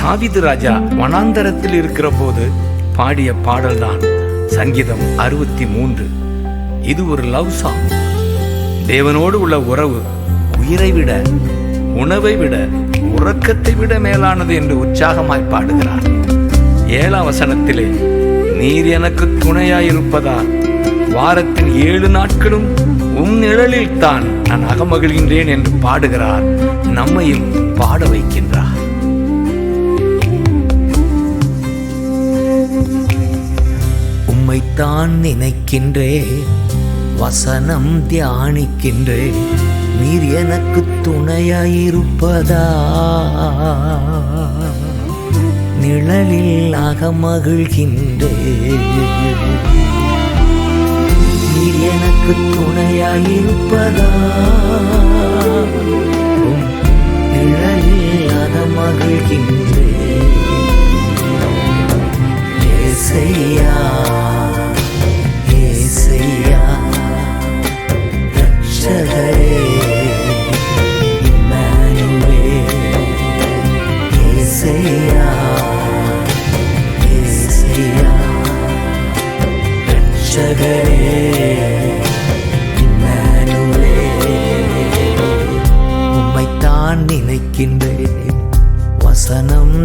தாவிது ராஜா வனாந்தரத்தில் இருக்கிற போது பாடிய பாடல்தான் சங்கீதம் அறுபத்தி மூன்று. இது ஒரு லவ் சாங். தேவனோடு உள்ள உறவு உயிரை விட உணவை விட உறக்கத்தை விட மேலானது என்று உற்சாகமாய் பாடுகிறார். ஏழாம் வசனத்திலே நீர் எனக்கு துணையாயிருப்பதால் வாரத்தின் ஏழு நாட்களும் உம் நிழலில் தான் நான் அகமகிழ்கின்றேன் என்று பாடுகிறார். நம்மையும் பாட வைக்கின்றார். உம்மைத்தான் நினைக்கின்றேன் வசனம் தியானிக்கின்றேன் நீர் எனக்கு துணையாயிருப்பதா? நிழலில் அகமகிழ்கின்றேன் நீர் எனக்கு துணையாயிருப்பதா?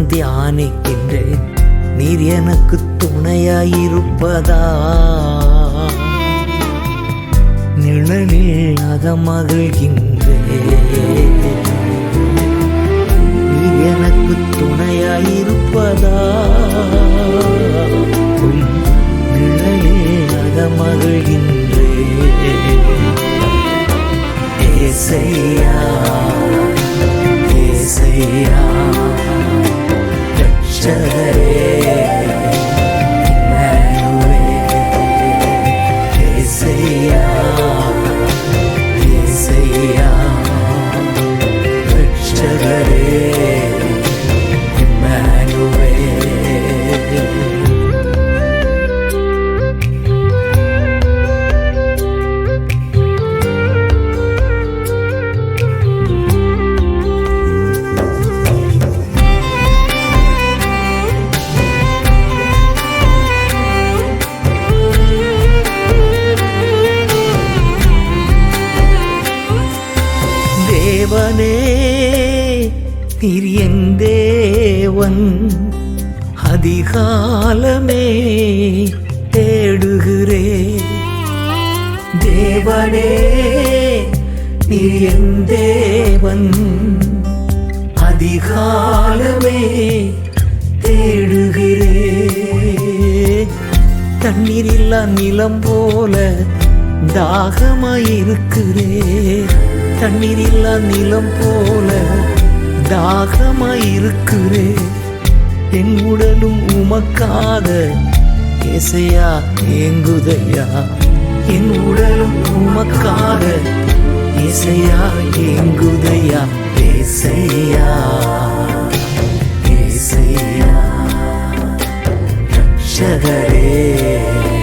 தியானிக்கின்றேன் நீர் எனக்கு துணையாயிருப்பதா? நிழலில் அகமகிழ்கின்றேன் நீர் எனக்கு துணையாயிருப்பதா? நிழலில் அகமகிழ்கின்றேன் ஏசையா ஏசையா. ரட்சகரே அதிகாலமே தேடுகிறே. தேவனே நீ என் தேவன். அதிகாலமே தேடுகிறே. தண்ணீரில்லா நிலம் போல தாகமாயிருக்கிறே. தண்ணீரில்லா நிலம் போல தாகமாயிருக்கிறே. என் உடலும் உமக்காக இசையா ஏங்குதையா? என் உடலும் உமக்காக இசையா ஏங்குதையா? இசையா இசையா ரட்சகரே.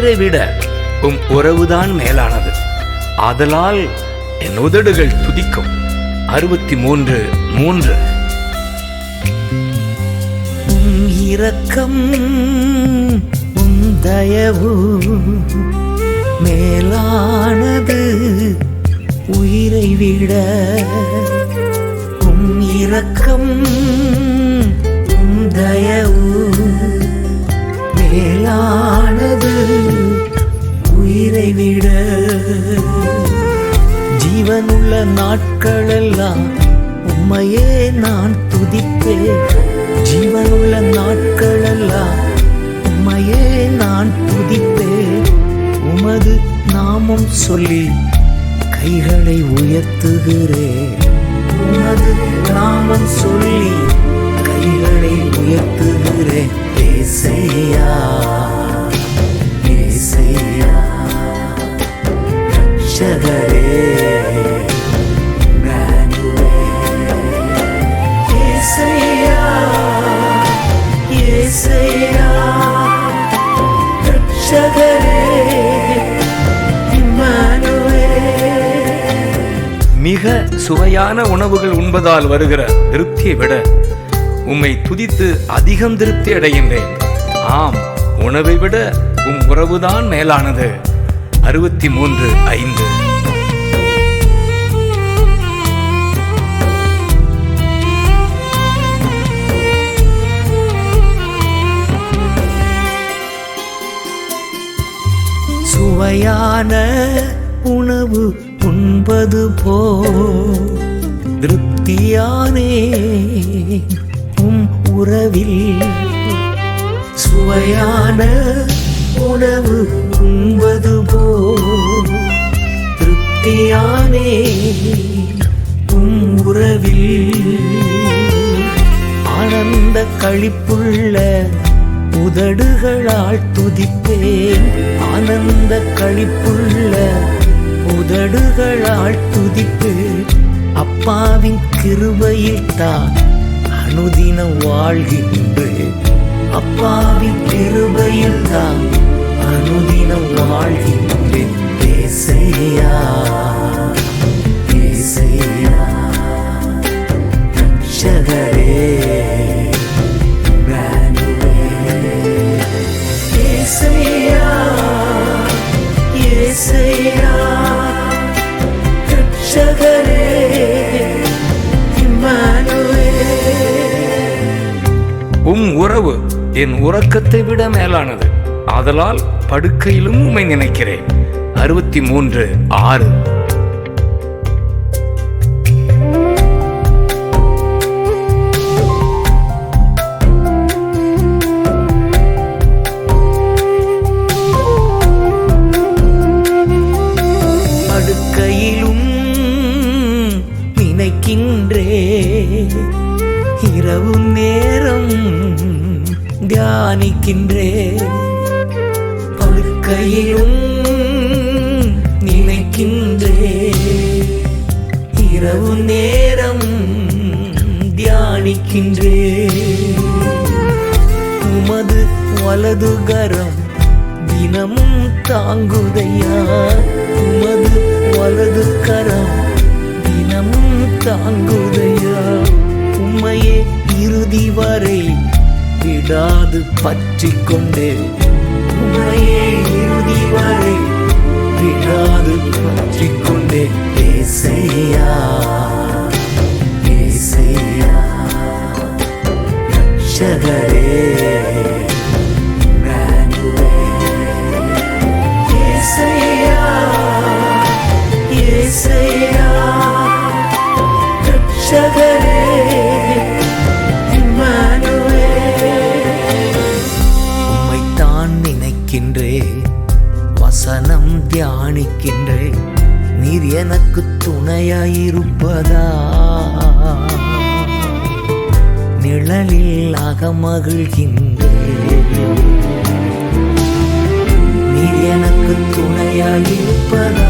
உயிரை விட உம் உறவுதான் மேலானது. ஆதலால் என் உதடுகள் துதிக்கும். அறுபத்தி மூன்று மூன்று. உம் இரக்கம் உம் தயவு மேலானது உயிரை விட உம் இரக்கம் உம் தயவு மேலானது உயிரை விட. ஜீவனுள்ள நாட்களெல்லாம் உம்மையே நான் துதிப்பேன். ஜீவனுள்ள நாட்களெல்லாம் உம்மையே நான் துதிப்பேன். உமது நாமம் சொல்லி கைகளை உயர்த்துகிறேன். உமது நாமம் சொல்லி கைகளை உயர்த்துகிறேன். ஏசையா ஏசையா ஏசையா ஏசையா ரட்சகரே மிக சுவையான உணவுகள் உண்பதால் வருகிற திருப்தியை விட உம்மை துதித்து அதிகம் திருப்தி அடைகின்றேன். ஆம் உணவை விட உம் உறவுதான் மேலானது. அறுபத்தி மூன்று ஐந்து. சுவையான உணவு உண்பது போ திருப்தியானே உம் உறவில் சுவையான உணவு உண்பது போ. திருப்தியானே உம் உறவில் ஆனந்த கழிப்புள்ள உதடுகளால் துதிப்பேன். ஆனந்த கழிப்புள்ள உதடுகளால் துதிப்பேன். அப்பாவின் கிருபையில் தான் அனுதினம் வாழ்கின்றேன் அப்பாவின் கிருபையில் தான் அனுதினம் வாழ்கின்றேன் ஏசையா ஏசையா ரட்சகரே. என் உறக்கத்தை விட மேலானது. ஆதலால் படுக்கையிலும் உம்மை நினைக்கிறேன். அறுபத்தி மூன்று ஆறு. தியானிக்கின்றேன். படுக்கையிலும் நினைக்கின்றேன். இரவு நேரம் தியானிக்கின்றேன். உமது வலதுகரம் தினமும் தாங்குதையா? உமது வலது கரம் தினமும் தாங்குதையா? உம்மையே இறுதி வரை விடாது பற்றி கொண்டே உம்மையே இறுதி வரை விடாது பற்றி கொண்டே ஏசையா ஏசையா ரட்சகரே ஏசையா ஏசையா ரட்சகரே. நினைக்கின்றே வசனம் தியானிக்கின்றேன் நீர் எனக்கு துணையாயிருப்பதா? நிழலில் அகமகிழ்கின்றே நீர் எனக்கு துணையாயிருப்பதா?